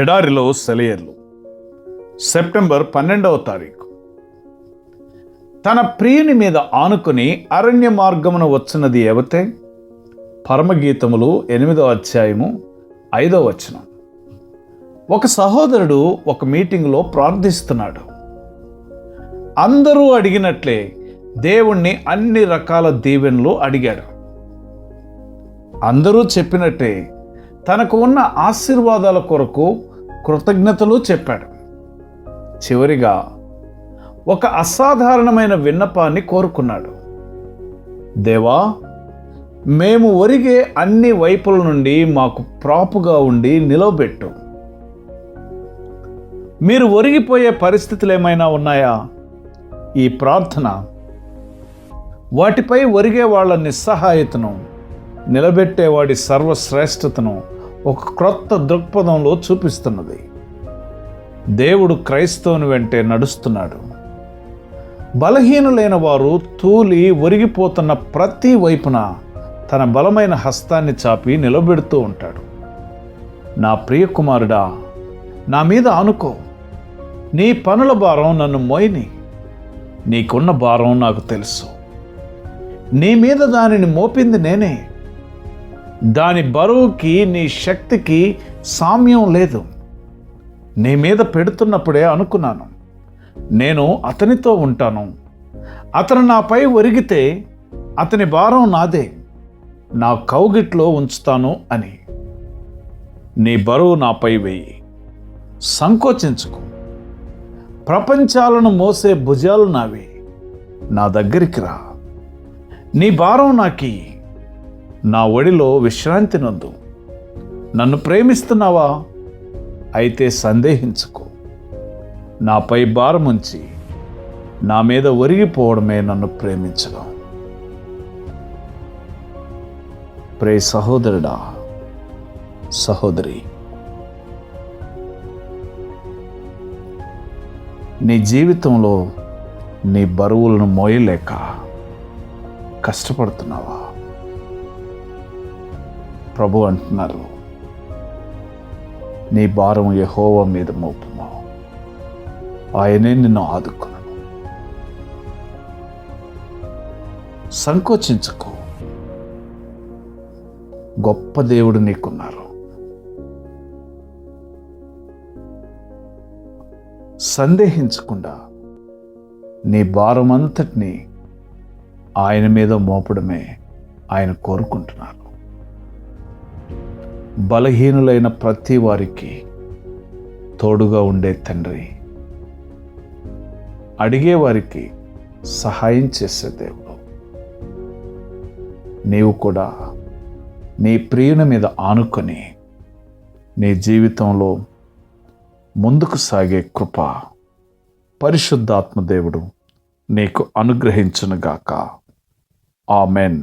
ఎడారిలో సెలయర్లు సెప్టెంబర్ పన్నెండవ తారీఖు. తన ప్రియుని మీద ఆనుకుని అరణ్య మార్గమున వచ్చినది ఎవతే? పరమగీతములు ఎనిమిదవ అధ్యాయము ఐదవ వచనం. ఒక సహోదరుడు ఒక మీటింగ్లో ప్రార్థిస్తున్నాడు. అందరూ అడిగినట్లే దేవుణ్ణి అన్ని రకాల దీవెనలు అడిగాడు అందరూ చెప్పినట్టే తనకు ఉన్న ఆశీర్వాదాల కొరకు కృతజ్ఞతలు చెప్పాడు. చివరిగా ఒక అసాధారణమైన విన్నపాన్ని కోరుకున్నాడు. దేవా మేము ఒరిగే అన్ని వైపుల నుండి మాకు ప్రాపుగా ఉండి నిలవబెట్టు. మీరు ఒరిగిపోయే పరిస్థితులు ఏమైనా ఉన్నాయా? ఈ ప్రార్థన వాటిపై ఒరిగే వాళ్ళ నిస్సహాయతను నిలబెట్టేవాడి సర్వశ్రేష్ఠతను ఒక క్రొత్త దృక్పథంలో చూపిస్తున్నది. దేవుడు క్రైస్తవుని వెంటే నడుస్తున్నాడు. బలహీనులైన వారు తూలి ఒరిగిపోతున్న ప్రతి వైపున తన బలమైన హస్తాన్ని చాపి నిలబెడుతూ ఉంటాడు. నా ప్రియ కుమారుడా నా మీద ఆనుకో. నీ పనుల భారం నన్ను మోయిని. నీకున్న భారం నాకు తెలుసు. నీ మీద దానిని మోపింది నేనే. దాని బరువుకి నీ శక్తికి సామ్యం లేదు. నీ మీద పెడుతున్నప్పుడే అనుకున్నాను. నేను అతనితో ఉంటాను. అతను నాపై ఒరిగితే అతని భారం నాదే. నా కౌగిట్లో ఉంచుతాను అని. నీ బరువు నాపై వేయి. సంకోచించుకు. ప్రపంచాలను మోసే భుజాలు నావి. నా దగ్గరికి రా. నీ భారం నాకి. నా ఒడిలో విశ్రాంతి నందు. నన్ను ప్రేమిస్తున్నావా? అయితే సందేహించుకో. నాపై భారం ఉంచి నా మీద ఒరిగిపోవడమే నన్ను ప్రేమించడం. ప్రే సహోదరుడా సహోదరి. నీ జీవితంలో నీ బరువులను మోయలేక కష్టపడుతున్నావా? ప్రభు అంటున్నారు. నీ భారం యహోవ మీద మోపుము. ఆయనే నిన్ను ఆదుకును. సంకోచించుకో. గొప్ప దేవుడు నీకున్నారు. సందేహించకుండా నీ భారం అంతటినీ ఆయన మీద మోపడమే ఆయన కోరుకుంటున్నారు. బలహీనులైన ప్రతి వారికి తోడుగా ఉండే తండ్రి. అడిగేవారికి సహాయం చేసే దేవుడు. నీవు కూడా నీ ప్రియుని మీద ఆనుకొని నీ జీవితంలో ముందుకు సాగే కృప పరిశుద్ధాత్మ దేవుడు నీకు అనుగ్రహించునుగాక. ఆమెన్.